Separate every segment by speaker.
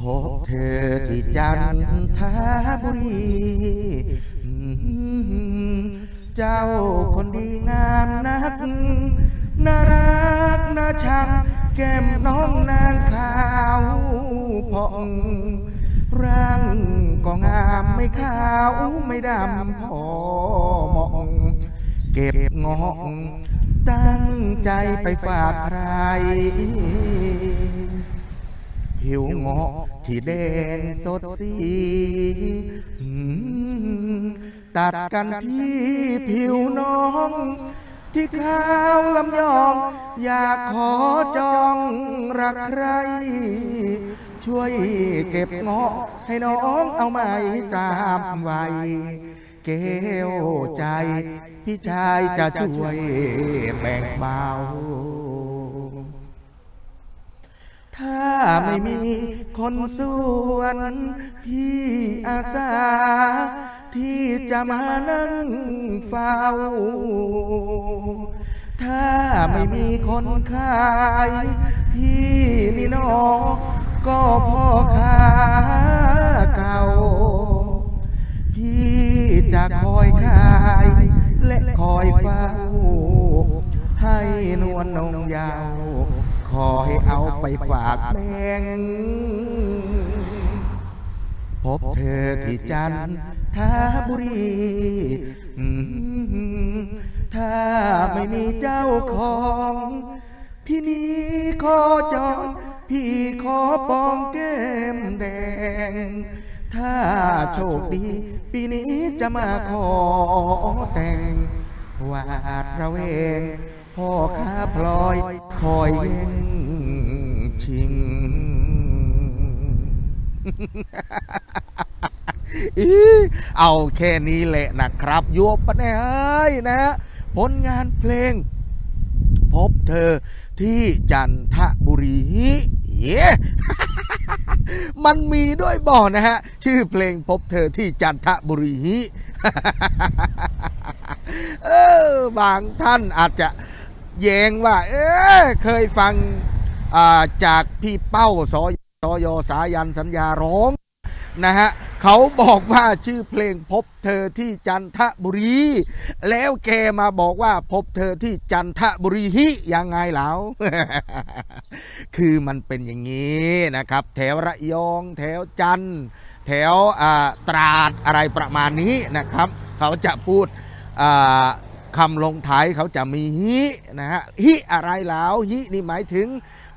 Speaker 1: พบเธอที่จันทบุรี เจ้าคนดีงามนัก น่ารักน่าชัง แก้มน้องนางขาวผ่องร่างก็งามไม่ขาวไม่ดำพอเหมาะเก็บงอกตั้งใจไปฝากใคร ผิวงอกที่แดงสดสีตัดกันที่ผิวน้อง ที่ขาวลำยอง อยากขอจองรักใคร ช่วยเก็บเงาะให้น้องเอาไม้สามไว้เกวใจ พี่ชายจะช่วยแบ่งเบา ถ้าไม่มีคนส่วน พี่อาสา ที่จะมานั่งเฝ้า ถ้าไม่มีคนขาย พี่นี่นอก็พ่อค้าเก่า พี่จะคอยขาย และคอยเฝ้า ให้นวลนงยาว ขอให้เอาไปฝากแบ่งพบเธอที่จันทบุรี ถ้าไม่มีเจ้าของ พี่นี้ขอจองพี่ขอปองแก้มแดง ถ้าโชคดี ปีนี้จะมาขอแต่งวาดระเวง พ่อค้าพลอยคอยแย่งชิงอีเอาแค่นี้แหละนะครับโยบปะเนี่ยเอ้ยนะฮะผลงานเพลง พบเธอที่จันทบุรีเย้มันมีด้วยบ่อนะฮะ ชื่อเพลงพบเธอที่จันทบุรีเออบางท่านอาจจะ แยงว่า เออเคยฟังาจากพี่เป้าสอยสอยสายันสัญญาร้องนะฮะเขาบอกว่าชื่อเพลงพบเธอที่จันทบุรี แล้วแกมาบอกว่าพบเธอที่จันทบุรีฮิยังไงแล้วคือมันเป็นอย่างนี้นะครับ แถวระยอง แถวจันทร์แถวตราดอะไรประมาณนี้นะครับ เขาจะพูด คำลงท้ายเขาจะมีฮินะฮะฮิอะไรแล้วฮินี่หมายถึง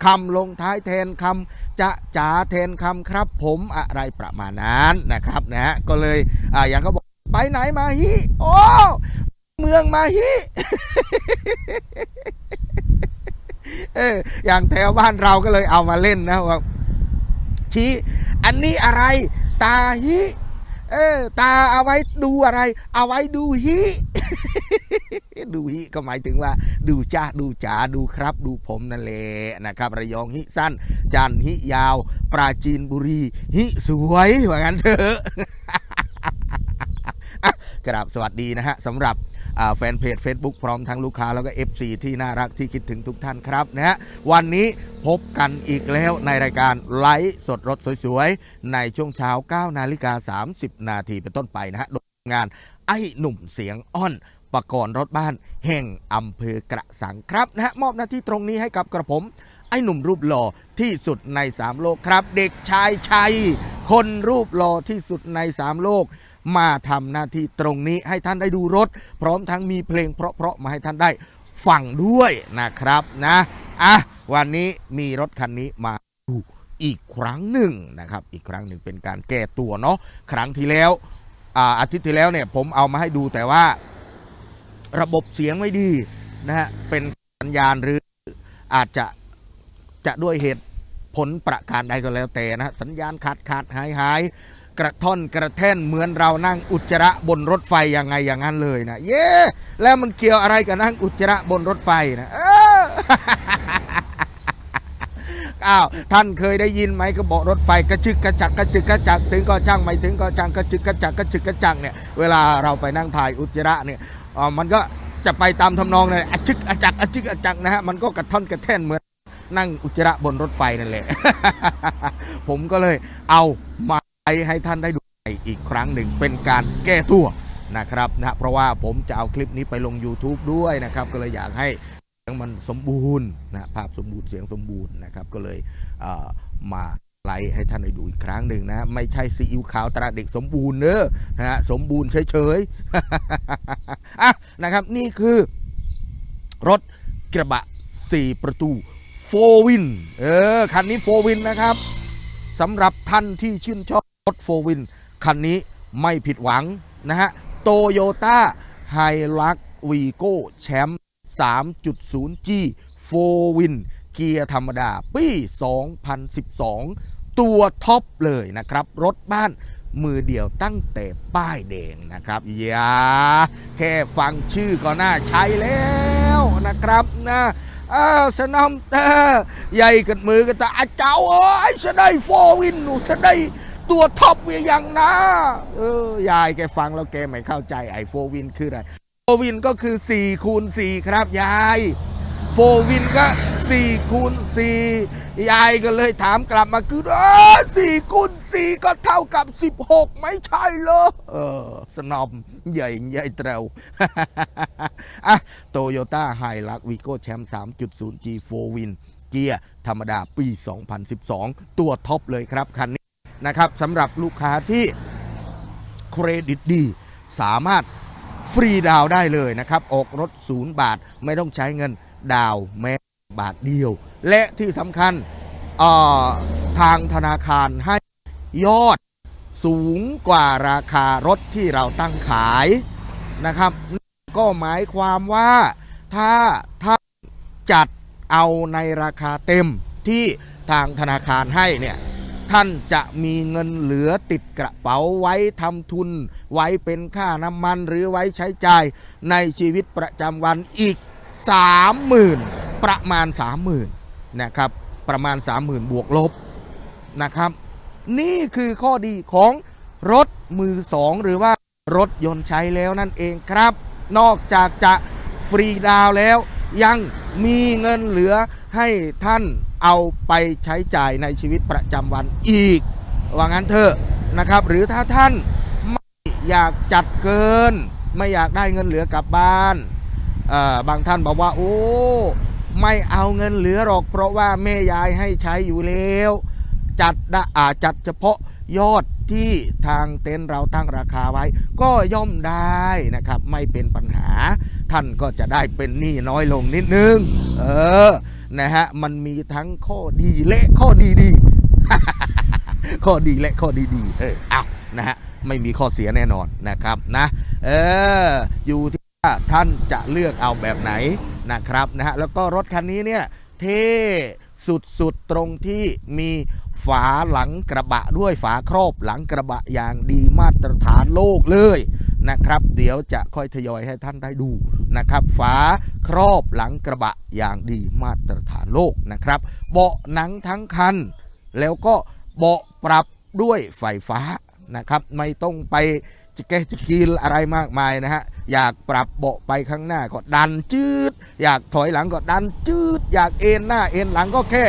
Speaker 1: คำลงท้ายแทนคำจะจ๋าแทนคำครับ ผมอะไรประมาณนั้นนะครับนะฮะก็เลยอ่าอย่างเขาบอกไปไหนมาฮิโอ้เมืองมาฮิเอออย่างแถวบ้านเราก็เลยเอามาเล่นนะว่าชี้อันนี้อะไร ตาฮิเออตาเอาไว้ดูอะไร เอาไว้ดูฮิ ดูฮิก็หมายถึงว่า ดูจ้าดูจ๋าดูครับ ดูผมนั่นแหละนะครับ ระยองฮิสั้น จันฮิยาว ปราจีนบุรี ฮิสวยว่างั้นเถอะอะกราบสวัสดีนะฮะสำหรับแฟนเพจ Facebook พร้อมทั้งลูกค้าแล้วก็ FC ที่น่ารักที่คิดถึงทุกท่านครับนะฮะวันนี้พบกันอีกแล้วในรายการไลฟ์สดรถสวยๆ ในช่วงเช้า 9 นาฬิกา 30 นาทีเป็นต้นไปนะฮะโดยงานไอ้หนุ่มเสียงอ้อน ปรกรณ์รถบ้าน แห่งอำเภอกระสังครับนะฮะมอบหน้าที่ตรงนี้ให้กับกระผม ไอ้หนุ่มรูปหล่อที่สุดใน3โลกครับ เด็กชายชัย คนรูปหล่อที่สุดใน3โลก มาทำหน้าที่ตรงนี้ให้ท่านได้ดูรถ พร้อมทั้งมีเพลงเพราะๆมาให้ท่านได้ฟังด้วยนะครับนะอะวันนี้มีรถคันนี้มาดูอีกครั้งหนึ่งนะครับ อีกครั้งหนึ่งเป็นการแก้ตัวเนาะครั้งที่แล้วอ่าอาทิตย์ที่แล้วเนี่ยผมเอามาให้ดูแต่ว่า ระบบเสียงไม่ดีนะฮะเป็นสัญญาณหรืออาจจะจะด้วยเหตุผลประการใดก็แล้วแต่นะฮะสัญญาณขาดขาดหายหายกระท่อนกระแท่นเหมือนเรานั่งอุจจาระบนรถไฟยังไงอย่างนั้นเลยนะเย้แล้วมันเกี่ยวอะไรกับนั่งอุจจาระบนรถไฟนะเอออ้าวท่านเคยได้ยินไหมก็บอกรถไฟกระชึกกระจักกระชึกกระจักถึงก็ช่างไม่ถึงก็ช่างกระชึกกระจักกระชึกกระจักเนี่ยเวลาเราไปนั่งถ่ายอุจจาระเนี่ย มันก็จะไปตามทำนองเลยอะชึกอจักอะชึกอจักนะฮะมันก็กระท่อนกระแท่นเหมือนนั่งอุจจาระบนรถไฟนั่นแหละ ผมก็เลยเอามาให้ท่านได้ดูอีกครั้งหนึ่งเป็นการแก้ตัวนะครับนะเพราะว่าผมจะเอาคลิปนี้ไปลง YouTube ด้วยนะครับ ก็เลยอยากให้เสียงมันสมบูรณ์นะภาพสมบูรณ์เสียงสมบูรณ์นะครับ ก็เลยเมา ไลฟ์ให้ท่านได้ดูอีกครั้งหนึ่งนะ ไม่ใช่ซีอิ๊วขาวตราเด็กสมบูรณ์เนอะนะฮะสมบูรณ์เฉยๆอะนะครับนี่คือรถกระบะ 4 ประตูโฟวินเออคันนี้โฟวินนะครับสำหรับท่านที่ชื่นชอบรถโฟวินคันนี้ไม่ผิดหวังนะฮะโตโยต้าไฮลักวีโก้แชมป์ 3.0G โฟวิน เกียร์ธรรมดาปี2012 ตัวท็อปเลยนะครับ รถบ้านมือเดียวตั้งแต่ป้ายแดงนะครับอย่าแค่ฟังชื่อก็น่าใช้แล้วนะครับนะออสนามเตอร์ใหญ่กันมือกันต่อาเจ้าเอ้ยจะได้โฟวินหนูจะได้ตัวท็อปเวียยังนะ เออ ยายแกฟังแล้วแกไม่เข้าใจไอ้โฟวินคืออะไร โฟวินก็คือ4คูณ4ครับ ยาย โฟวินก็ 4คูณ4ยายก็เลยถามกลับมาคือเออสี่คูณสี่ก็เท่ากับ 16 ไม่ใช่เหรอเออสนอมใหญ่ใหญ่เตราอะโตโยต้าไฮลักวีโก้แชมป์ 3.0G 4 Win เกียร์ธรรมดาปี 2012 ตัวท็อปเลยครับคันนี้นะครับสำหรับลูกค้าที่เครดิตดี สามารถฟรีดาวได้เลยนะครับ ออกรถ 0 บาทไม่ต้องใช้เงินดาวแม้ บาทเดียว และที่สำคัญทางธนาคารให้ยอดสูงกว่าราคารถที่เราตั้งขายนะครับ ก็หมายความว่าถ้าถ้าจัดเอาในราคาเต็มที่ทางธนาคารให้เนี่ยท่านจะมีเงินเหลือติดกระเป๋าไว้ทำทุน ไว้เป็นค่าน้ำมันหรือไว้ใช้จ่ายในชีวิตประจำวันอีก 30,000 ประมาณ 30,000นะครับประมาณ 30,000 บวกลบนะครับ นี่คือข้อดีของรถมือสองหรือว่ารถยนต์ใช้แล้วนั่นเองครับ นอกจากจะฟรีดาวแล้ว ยังมีเงินเหลือให้ท่านเอาไปใช้จ่ายในชีวิตประจำวันอีก ว่างั้นเถอะนะครับ หรือถ้าท่านไม่อยากจัดเกิน ไม่อยากได้เงินเหลือกลับบ้าน บางท่านบอกว่าโอ้ ไม่เอาเงินเหลือหรอก เพราะว่าแม่ยายให้ใช้อยู่แล้ว จัดดอาจัดเฉพาะยอดที่ทางเต็นท์เราตั้งราคาไว้ ก็ย่อมได้นะครับ ไม่เป็นปัญหา ท่านก็จะได้เป็นหนี้น้อยลงนิดนึง เออนะฮะมันมีทั้งข้อดีและข้อดีดีข้อดีและข้อดีดีเออเอานะฮะไม่มีข้อเสียแน่นอนนะครับนะ เออ อยู่ที่ว่าท่านจะเลือกเอาแบบไหน นะครับนะฮะแล้วก็รถคันนี้เนี่ยเท่สุดๆตรงที่มีฝาหลังกระบะด้วยฝาครอบหลังกระบะอย่างดีมาตรฐานโลกเลยนะครับ เดี๋ยวจะค่อยทยอยให้ท่านได้ดูนะครับ ฝาครอบหลังกระบะอย่างดีมาตรฐานโลกนะครับ เบาะหนังทั้งคัน แล้วก็เบาะปรับด้วยไฟฟ้านะครับ ไม่ต้องไป จะแกะจะกีลอะไรมากมายนะฮะ อยากปรับเบาะไปข้างหน้าก็ดันจืด อยากถอยหลังก็ดันจืด อยากเอ็นหน้าเอ็นหลังก็แค่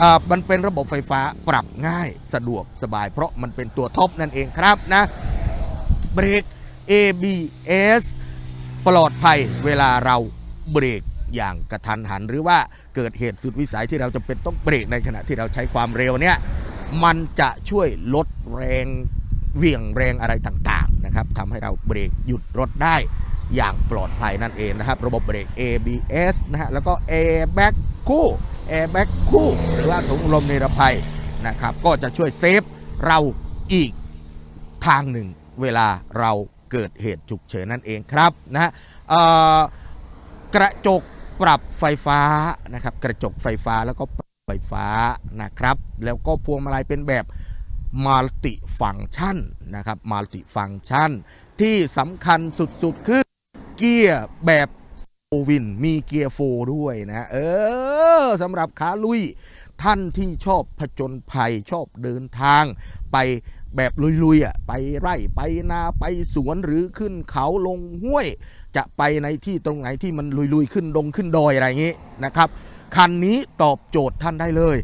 Speaker 1: อ่ามันเป็นระบบไฟฟ้าปรับง่ายสะดวกสบาย เพราะมันเป็นตัวท็อปนั่นเองครับนะเบรก ABS ปลอดภัยเวลาเราเบรกอย่างกระทันหัน หรือว่าเกิดเหตุสุดวิสัยที่เราจะเป็นต้องเบรกในขณะที่เราใช้ความเร็วเนี่ยมันจะช่วยลดแรง เหวี่ยงแรงอะไรต่างๆนะครับทำให้เราเบรกหยุดรถได้อย่างปลอดภัยนั่นเองนะครับ ระบบเบรก ABS นะฮะแล้วก็ Airbag คู่ Airbag คู่ หรือว่าถุงลมนิรภัยนะครับ ก็จะช่วยเซฟเราอีกทางหนึ่งเวลาเราเกิดเหตุฉุกเฉินนั่นเองครับนะกระจกปรับไฟฟ้านะครับ กระจกไฟฟ้าแล้วก็ไฟฟ้านะครับ แล้วก็พวงมาลัยเป็นแบบ มัลติฟังชันนะครับมัลติฟังชัน ที่สำคัญสุดๆ คือเกียร์แบบโฟวินมีเกียร์โฟด้วยนะเออสำหรับขาลุย ท่านที่ชอบผจญภัยชอบเดินทาง ไปแบบลุยๆอะไปไร่ไปนาไปสวนหรือขึ้นเขาลงห้วย จะไปในที่ตรงไหนที่มันลุยๆ ขึ้นดงขึ้นดอยอะไรอย่างงี้นะครับ คันนี้ตอบโจทย์ท่านได้เลย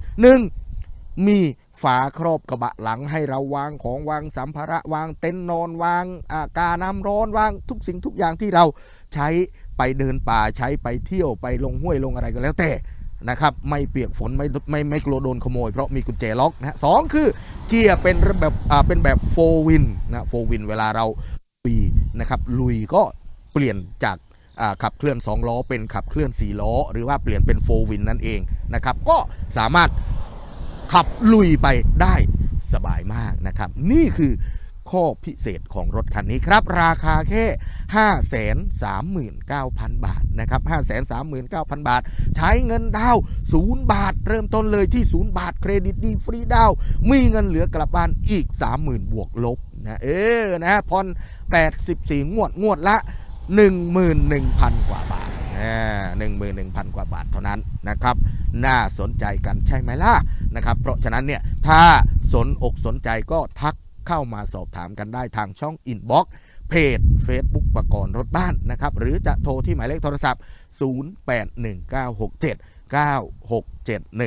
Speaker 1: 1. มี ฝาครอบกระบะหลังให้เราวางของวางสัมภาระวางเต็นท์นอนวางอากาน้ำร้อนวางทุกสิ่งทุกอย่างที่เราใช้ไปเดินป่าใช้ไปเที่ยวไปลงห้วยลงอะไรก็แล้วแต่นะครับไม่เปียกฝนไม่ไม่ไม่กลัวโดนขโมยเพราะมีกุญแจล็อกนะฮะสองคือเกียร์เป็นแบบอ่าเป็นแบบโฟวินนะโฟวินเวลาเราลุยนะครับลุยก็เปลี่ยนจากอ่าขับเคลื่อน 2 ล้อเป็นขับเคลื่อน 4 ล้อ หรือว่าเปลี่ยนเป็นโฟวินนั่นเองนะครับก็สามารถ ขับลุยไปได้สบายมากนะครับ นี่คือข้อพิเศษของรถคันนี้ครับ ราคาแค่ 539,000 บาทนะครับ 539,000 บาท ใช้เงินดาวน์0บาท เริ่มต้นเลยที่0บาทเครดิตดีฟรีดาว มีเงินเหลือกลับบ้านอีก 30,000 บวกลบนะเออนะผ่อน84 งวดงวดละ 11,000 กว่าบาท หนึ่งหมื่นหนึ่งพันกว่าบาทเท่านั้นนะครับน่าสนใจกันใช่ไหมล่ะนะครับเพราะฉะนั้นเนี่ยถ้าสนอกสนใจก็ทักเข้ามาสอบถามกันได้ทางช่องอินบ็อกเพจ Facebook ประกรณ์รถบ้านนะครับ หรือจะโทรที่หมายเลขโทรศัพท์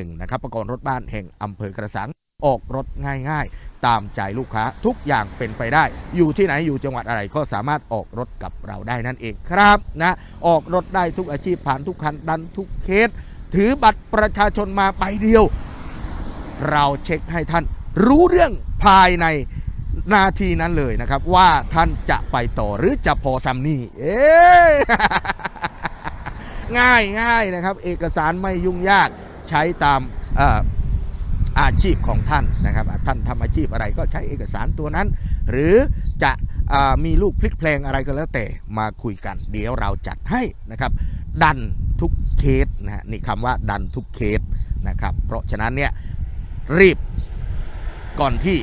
Speaker 1: 0819679671 นะครับประกรณ์รถบ้านแห่งอำเภอกระสัง ออกรถง่ายๆ ตามใจลูกค้าทุกอย่างเป็นไปได้ อยู่ที่ไหนอยู่จังหวัดอะไรก็สามารถออกรถกับเราได้นั่นเองครับนะออกรถได้ทุกอาชีพผ่านทุกคันดันทุกเคส ถือบัตรประชาชนมาใบเดียว เราเช็คให้ท่านรู้เรื่องภายในนาทีนั้นเลยนะครับ ว่าท่านจะไปต่อหรือจะพอซัมนี่เอ๊ง่ายง่ายนะครับ เอกสารไม่ยุ่งยากใช้ตามเอาชีพของท่านนะครับ ท่านทำอาชีพอะไรก็ใช้เอกสารตัวนั้น หรือจะอมีลูกพลิกเพลงอะไรก็แล้วแต่มาคุยกัน เดี๋ยวเราจัดให้นะครับ ดันทุกเคสนะฮะนี่คำว่าดันทุกเคสนะครับ เพราะฉะนั้นเนี่ยรีบก่อนที่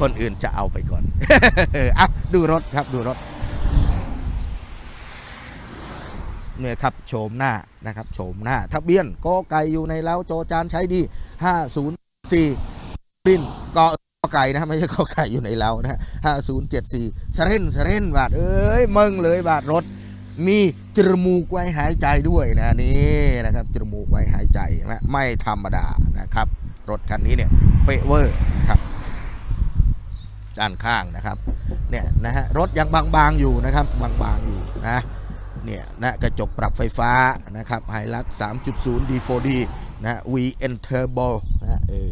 Speaker 1: คนอื่นจะเอาไปก่อนอะดูรถครับดูรถเนี่ยครับโฉมหน้านะครับโฉมหน้าทะเบียนกอไก่อยู่ในเล้าโจจานใช้ดี 504บินกอไก่นะไม่ใช่กอไก่อยู่ในเล้านะฮะ5074สเรนสเรนบาทเอ้ยมึงเลยบาทรถ มีจมูกไว้หายใจด้วยนะนี่นะครับจมูกไว้หายใจนะไม่ธรรมดานะครับ รถคันนี้เนี่ยเป๊ะเวอร์นะครับ ด้านข้างนะครับ เนี่ยนะฮะรถยังบางๆอยู่นะครับบางๆอยู่นะเนี่ยนะกระจกปรับไฟฟ้านะครับไฮลัก3.0 D4D น นะ VN Turbo นะเออ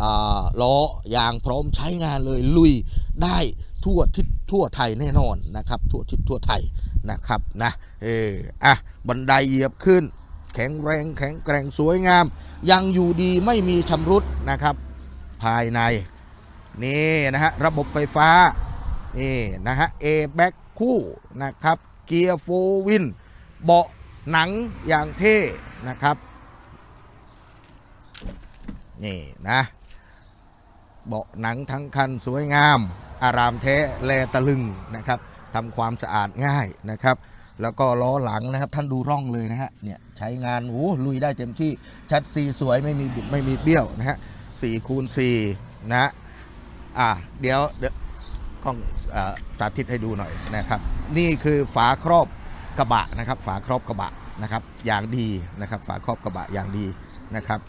Speaker 1: อ่าล้อยางพร้อมใช้งานเลยลุยได้ทั่วทิศทั่วไทยแน่นอนนะครับ ทั่วทิศทั่วไทยนะครับนะเอออะบันไดเหยียบขึ้น แข็งแรงแข็งแกร่งสวยงาม ยังอยู่ดีไม่มีชำรุดนะครับ ภายใน นี่นะฮะระบบไฟฟ้า นี่นะฮะ A back คู่นะครับ เกียร์โฟวิน เบาะหนังอย่างเท่นะครับ นี่นะเบาะหนังทั้งคันสวยงาม อารามแท้แลตะลึงนะครับทำความสะอาดง่ายนะครับ แล้วก็ล้อหลังนะครับท่านดูร่องเลยนะฮะเนี่ยใช้งานโอ้ลุยได้เต็มที่ชัดซีสวยไม่มีบิดไม่มีเบี้ยวนะฮะสี่คูณสี่นะอ่าเดี๋ยวเดี๋ยวกล้องอสาธิตให้ดูหน่อยนะครับ นี่คือฝาครอบกระบะนะครับ ฝาครอบกระบะนะครับ อย่างดีนะครับ ฝาครอบกระบะอย่างดีนะครับ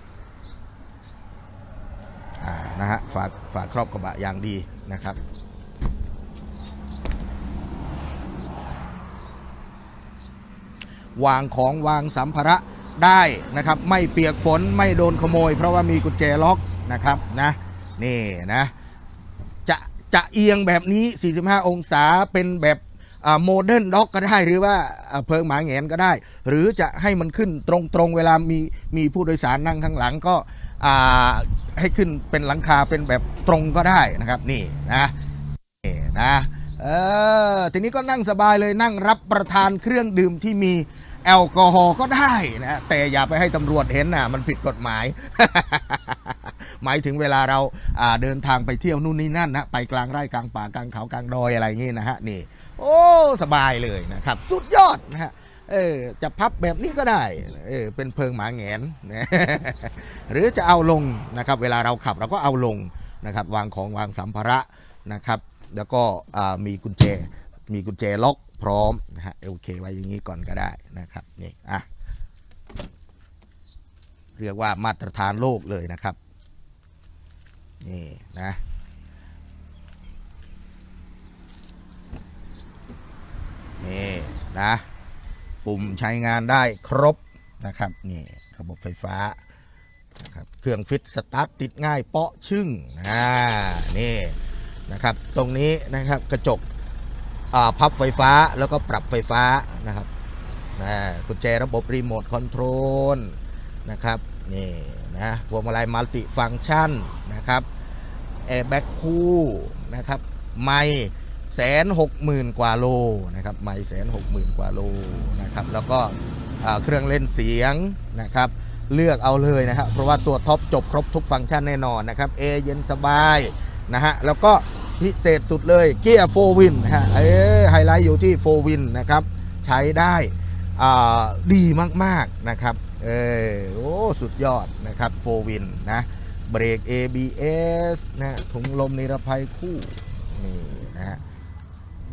Speaker 1: นะฮะฝาฝาครอบกระบะอย่างดีนะครับวางของวางสัมภาระได้นะครับ ไม่เปียกฝนไม่โดนขโมย เพราะว่ามีกุญแจล็อกนะครับนะนี่นะจะจะเอียงแบบนี้ 45 องศาเป็นแบบโมเดิร์นด็อกก็ได้หรือว่าเพิงหมาแงนก็ได้ หรือจะให้มันขึ้นตรงๆ เวลามีมีผู้โดยสารนั่งข้างหลังก็ ให้ขึ้นเป็นหลังคาเป็นแบบตรงก็ได้นะครับนี่นะนี่นะเออทีนี้ก็นั่งสบายเลยนั่งรับประทานเครื่องดื่มที่มีแอลกอฮอล์ก็ได้นะแต่อย่าไปให้ตำรวจเห็นนะมันผิดกฎหมาย หมายถึงเวลาเราเดินทางไปเที่ยวนู่นนี่นั่นนะไปกลางไร่กลางป่ากลางเขากลางดอยอะไรอย่างงี้นะฮะนี่ โอ้ สบายเลยนะครับ สุดยอดนะฮะ เออจะพับแบบนี้ก็ได้เออเป็นเพิงหมาแงนนะหรือจะเอาลงนะครับเวลาเราขับเราก็เอาลงนะครับวางของวางสัมภาระนะครับ แล้วก็มีกุญแจมีกุญแจล็อกพร้อมนะฮะโอเคไว้อย่างนี้ก่อนก็ได้นะครับนี่อะเรียกว่ามาตรฐานโลกเลยนะครับนี่นะนี่นะ ปุ่มใช้งานได้ครบนะครับนี่ระบบไฟฟ้านะครับเครื่องฟิตสตาร์ทติดง่ายเปาะชึ่งอ่านี่นะครับตรงนี้นะครับกระจกพับไฟฟ้าแล้วก็ปรับไฟฟ้านะครับนะกุญแจระบบรีโมทคอนโทรลนะครับนี่นะพวงมาลัยมัลติฟังก์ชันนะครับแอร์แบ็กคู่นะครับ ไม่ แสนหกหมื่นกว่าโลนะครับไม่แสนหกหมื่นกว่าโลนะครับแล้วก็เครื่องเล่นเสียงนะครับเลือกเอาเลยนะครับเพราะว่าตัวท็อปจบครบทุกฟังก์ชันแน่นอนนะครับเอเย็นสบายนะฮะแล้วก็พิเศษสุดเลยเกียร์โฟวินฮะเออไฮไลท์อยู่ที่โฟวินนะครับใช้ได้อ่าดีมากๆนะครับเออโอ้สุดยอดนะครับโฟวินนะเบรก ABS นะถุงลมนิรภัยคู่นี่นะฮะ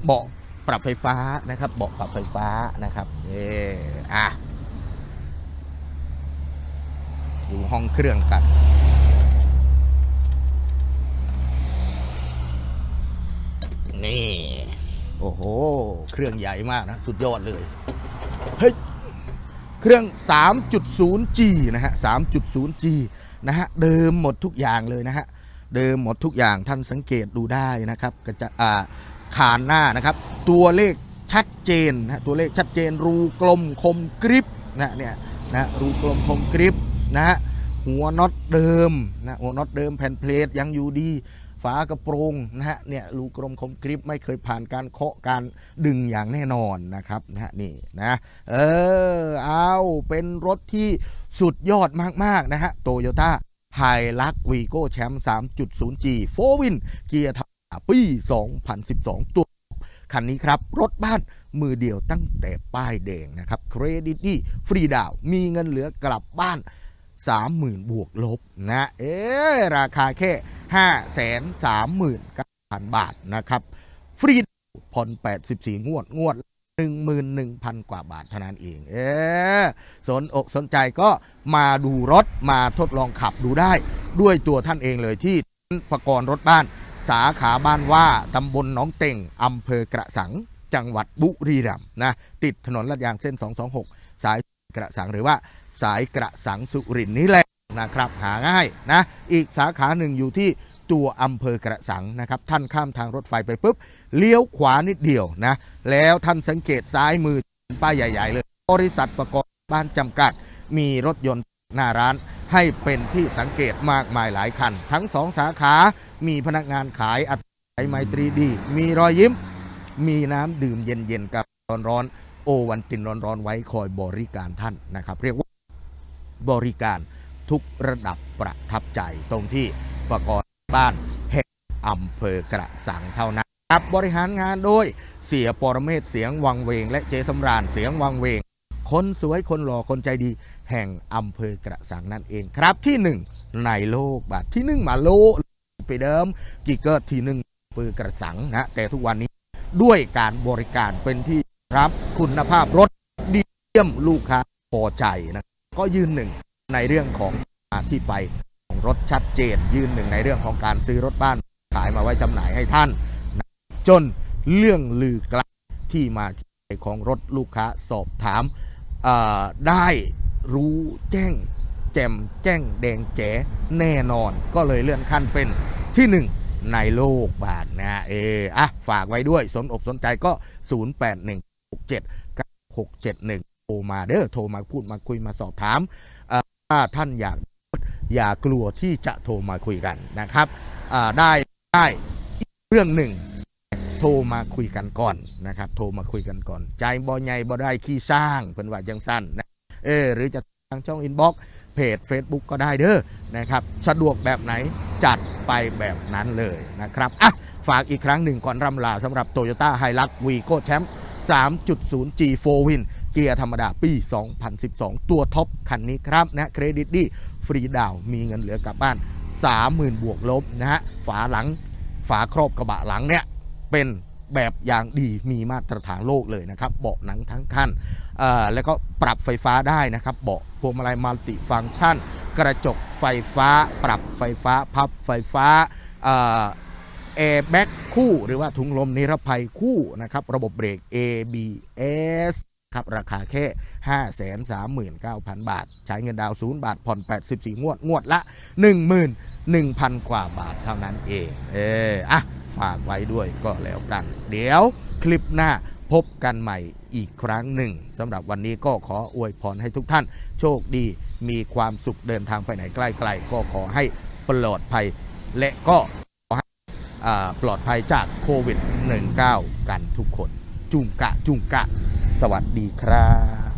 Speaker 1: เบาะปรับไฟฟ้านะครับ เบาะปรับไฟฟ้านะครับเอออะดูห้องเครื่องกันนี่โอ้โห เครื่องใหญ่มากนะ สุดยอดเลย เฮ้ย เครื่อง 3.0G นะฮะ 3.0G นะฮะ เดิมหมดทุกอย่างเลยนะฮะ เดิมหมดทุกอย่างท่านสังเกตดูได้นะครับก็จะอ่า ขานหน้านะครับ ตัวเลขชัดเจนนะตัวเลขชัดเจนรูกลมคมกริบนะเนี่ยนะรูกลมคมกริบนะฮะหัวน็อตเดิมนะหัวน็อตเดิมแผ่นเพลทยังอยู่ดี ฝากระโปรงนะฮะเนี่ยรูกลมคมกริบไม่เคยผ่านการเคาะการดึงอย่างแน่นอนนะครับนะฮะนี่นะเออเอาเป็นรถที่สุดยอดมาก ๆ นะฮะโตโยต้าไฮลักวีโก้แชมป์ 3.0G 4วินเกียร์ ปี 2012 ตัวคันนี้ครับ รถบ้านมือเดียวตั้งแต่ป้ายแดงนะครับ เครดิตดีฟรีดาว มีเงินเหลือกลับบ้าน 30,000 บวกลบนะ เอ๊ราคาแค่ 5 3 9 0 0 0 บาทนะครับ ฟรีดาวน์ผ่อน 84 งวด งวด 11,000 กว่าบาทเท่านั้นเอง เออสนอกสนใจก็มาดูรถมาทดลองขับดูได้ ด้วยตัวท่านเองเลยที่ประกรณ์รถบ้าน สาขาบ้านว่าตำบลหนองเต่งอำเภอกระสัง จังหวัดบุรีรัมย์นะติดถนนลาดยางเส้น 226 สายกระสังหรือว่าสายกระสังสุรินทร์นี่แหละนะครับหาง่ายนะอีกสาขาหนึ่งอยู่ที่ตัวอำเภอกระสังนะครับท่านข้ามทางรถไฟไปปุ๊บเลี้ยวขวานิดเดียวนะแล้วท่านสังเกตซ้ายมือป้ายใหญ่ ๆ เลย บริษัทประกอบบ้านจำกัด มีรถยนต์หน้าร้าน ให้เป็นที่สังเกตมากมายหลายคัน ทั้งสองสาขามีพนักงานขายอัตไอไมตรีดี มีรอยยิ้ม มีน้ำดื่มเย็นๆกับร้อนๆโอวันตินร้อนๆไว้คอยบริการท่านนะครับ เรียกว่าบริการทุกระดับประทับใจตรงที่ประกอบบ้านแห่งอำเภอกระสังเท่านั้นครับบริหารงานโดยเสียปรเมศเสียงวังเวง และเจสำราญเสียงวังเวง คนสวยคนหล่อคนใจดี แห่งอำเภอกระสังนั่นเองครับ ที่หนึ่งในโลกบาทที่หนึ่งมาโลไปเดิมกิเกิดที่หนึ่งอำเภอกระสังนะแต่ทุกวันนี้ด้วยการบริการเป็นที่รับคุณภาพรถดีเยี่ยมลูกค้าพอใจนะก็ยืนหนึ่งในเรื่องของที่ไปของรถชัดเจน ยืนหนึ่งในเรื่องของการซื้อรถบ้านขายมาไว้จำหน่ายให้ท่านนะจนเรื่องลือกลาที่มาที่ไปของรถลูกค้าสอบถาม ได้รู้แจ้งแจ่มแจ้งแดงแจ๋แน่นอน ก็เลยเลื่อนขั้นเป็นที่หนึ่งในโลกบาทนะเอออะฝากไว้ด้วยสนอกสนใจก็ 08167961โทรมาเด้อโทรมาพูดมาคุยมาสอบถามถ้าท่านอยากอย่ากลัวที่จะโทรมาคุยกันนะครับได้ได้เรื่องหนึ่ง โทรมาคุยกันก่อนนะครับ โทรมาคุยกันก่อน ใจบ่ใหญ่บ่ได้ขี้สร้างเพิ่นว่าจังสั้นนะเออหรือจะทางช่องอินบ็อกเพจ Facebook ก็ได้เด้อนะครับ สะดวกแบบไหนจัดไปแบบนั้นเลยนะครับอะฝากอีกครั้งหนึ่งก่อนรำลาสำหรับ Toyota h i l u x v i g o Champ 3.0 G4 Win เกียร์ธรรมดาปี 2012 ตัวท็อปคันนี้ครับนะเครดิตดีฟรีดาวน์มีเงินเหลือกลับบ้าน 30,000 บวกลบนะฮะฝาหลังฝาครอบกระบะหลังเนี่ย เป็นแบบอย่างดีมีมาตรฐานโลกเลยนะครับ เบาะหนังทั้งคันแล้วก็ปรับไฟฟ้าได้นะครับ เบาะพวงมาลัยมัลติฟังก์ชัน กระจกไฟฟ้า ปรับไฟฟ้า พับไฟฟ้าแอร์แบ็กคู่หรือว่าถุงลมนิรภัยคู่นะครับ ระบบเบรก ABS ครับราคาแค่ 539,000 บาท ใช้เงินดาวน์0บาท ผ่อน 84 งวด งวดละ 11,000 กว่าบาทเท่านั้นเอง เอออะ ฝากไว้ด้วยก็แล้วกัน เดี๋ยวคลิปหน้าพบกันใหม่อีกครั้งหนึ่งสำหรับวันนี้ก็ขออวยพรให้ทุกท่าน โชคดีมีความสุขเดินทางไปไหนใกล้ๆก็ขอให้ปลอดภัย และก็ขอให้ปลอดภัยจากโควิด -19 กันทุกคน จุงกะจุงกะ สวัสดีครับ